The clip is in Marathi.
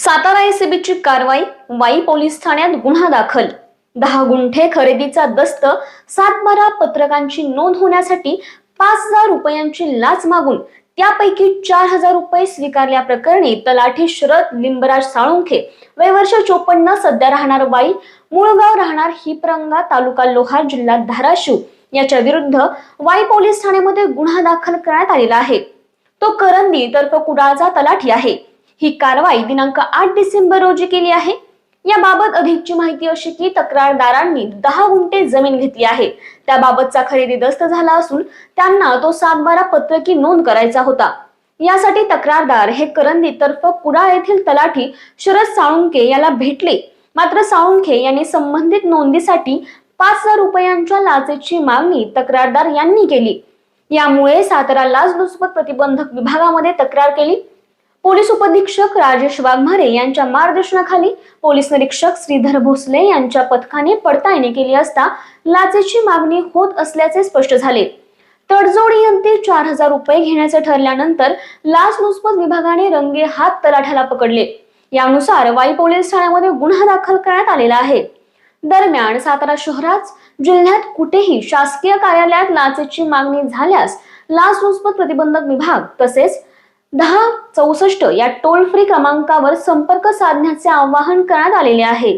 सातारा एसीबीची कारवाई वाई पोलीस ठाण्यात गुन्हा दाखल. दहा गुंठे खरेदीचा दस्त सातबारा पत्रकांची नोंद होण्यासाठी पाच हजार रुपयांची लाच मागून त्यापैकी चार हजार रुपये स्वीकारल्याप्रकरणी तलाठी शरद लिंबराज साळुंखे वय वर्ष चोपन्न सध्या राहणार वाई मूळगाव राहणार हिपरंगा तालुका लोहार जिल्हा धाराशिव. याच्या विरुद्ध वाई पोलीस ठाण्यामध्ये गुन्हा दाखल करण्यात आलेला आहे. तो करंदी तर्फ कुडाळचा तलाठी आहे. ही कारवाई दिनांक आठ डिसेंबर रोजी केली आहे. याबाबत अधिकची माहिती अशी की तक्रारदारांनी दहा गुंठे जमीन घेतली आहे. त्याबाबतचा खरेदी दस्त झाला असून त्यांना तो सातबारा पत्रकी नोंद करायचा होता. यासाठी तक्रारदार हे करंदी तर्फ कुडाळ येथील तलाठी शरद साळुंके याला भेटले. मात्र साळुंखे यांनी संबंधित नोंदीसाठी पाच हजार रुपयांच्या लाचेची मागणी तक्रारदार यांनी केली. यामुळे सातारा लाचलुचपत प्रतिबंधक विभागामध्ये तक्रार केली. पोलीस उपधीक्षक राजेश वाघमारे यांच्या मार्गदर्शनाखाली पोलीस निरीक्षक श्रीधर भोसले यांच्या पथकाने पडताळणी केली असता लाचेची मागणी होत असल्याचे स्पष्ट झाले. तडजोडीअंती चार हजार रुपये घेण्याचे ठरल्यानंतर लाचलुचपत विभागाने रंगे हात तलाठ्याला पकडले. यानुसार वाई पोलीस ठाण्यामध्ये गुन्हा दाखल करण्यात आलेला आहे. दरम्यान सातारा शहरात जिल्ह्यात कुठेही शासकीय कार्यालयात लाचेची मागणी झाल्यास लाचलुचपत प्रतिबंधक विभाग तसेच दहा चौसष्ट या टोल फ्री क्रमांकावर संपर्क साधण्याचे आवाहन करण्यात आलेले आहे.